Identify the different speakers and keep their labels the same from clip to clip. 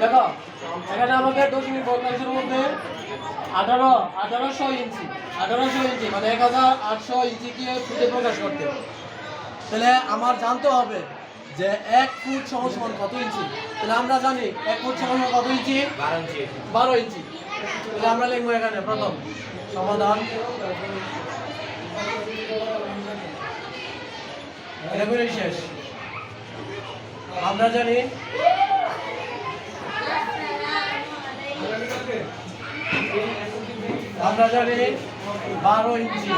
Speaker 1: দেখো এখানে আমাদের দশমিক পঁয়তাল্লিশের মধ্যে আঠারো আঠারোশো ইঞ্চি আঠারোশো ইঞ্চি মানে এক হাজার আটশো ইঞ্চিকে ফুটে প্রকাশ করতে। তাহলে আমার জানতে হবে যে এক ফুট সমান কত ইঞ্চি? তাহলে আমরা জানি এক ফুট সমান কত ইঞ্চি। বারো ইঞ্চি। তাহলে আমরা লিখব এখানে প্রথম সমাধান। করে শেষ। আমরা জানি আমরা জানি বারো ইঞ্চি।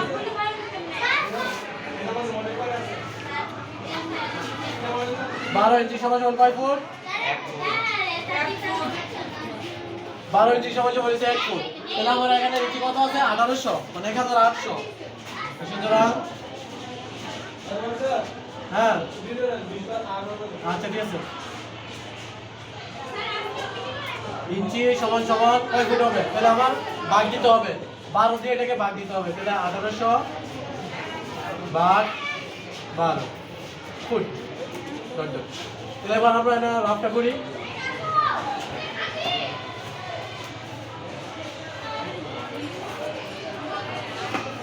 Speaker 1: বারো ইঞ্চি সমান সমান বারো ইঞ্চি সমান সমান এক ফুট। তাহলে আমার এখানে ইঞ্চি কত আছে আঠারোশো মানে এক হাজার আটশো সুতরাং হ্যাঁ। আচ্ছা ঠিক আছে। ইঞ্চি সমান সমান কয় ফুট হবে? তাহলে আমার ভাগ দিতে হবে। বারো দিয়ে এটাকে ভাগ দিতে হবে। তাহলে আঠারোশো ভাগ বারো ফুট। তাহলে এবার আমরা এটা করি।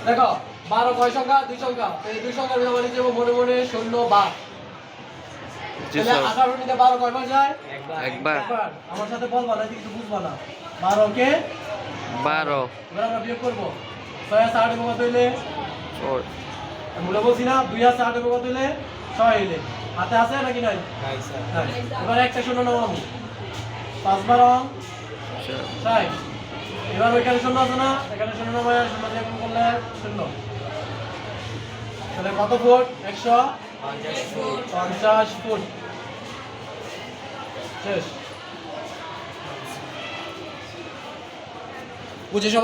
Speaker 1: দেখো বারো কয় সংখ্যা দুই সংখ্যা। এই দুই সংখ্যার বিভাগ হিসেবে মনে মনে শূন্য বার। আঠারো নিতে বারো কয়বার যায়?
Speaker 2: একবার।
Speaker 1: একবার। আমার সাথে বলবা না কিছু বুঝবা না। বারো কে?
Speaker 2: বারো।
Speaker 1: এবার আমরা বিয়োগ করব। ছয় আছে আট কত হইলে মূলে বলছি না দুই আছে আট কত হইলে ছয় হইলে হাতে আছে নাকি নাই? নাই। এবার একটা শূন্য নামাবো পাঁচ বারো ষাট। এবার ওইখানে শূন্য আছে না? এখানে শূন্য নামায় শূন্য দিয়ে করলে শূন্য। তাহলে কত ফুট? একশো? পঞ্চাশ ফুট। শেষ। বুঝে?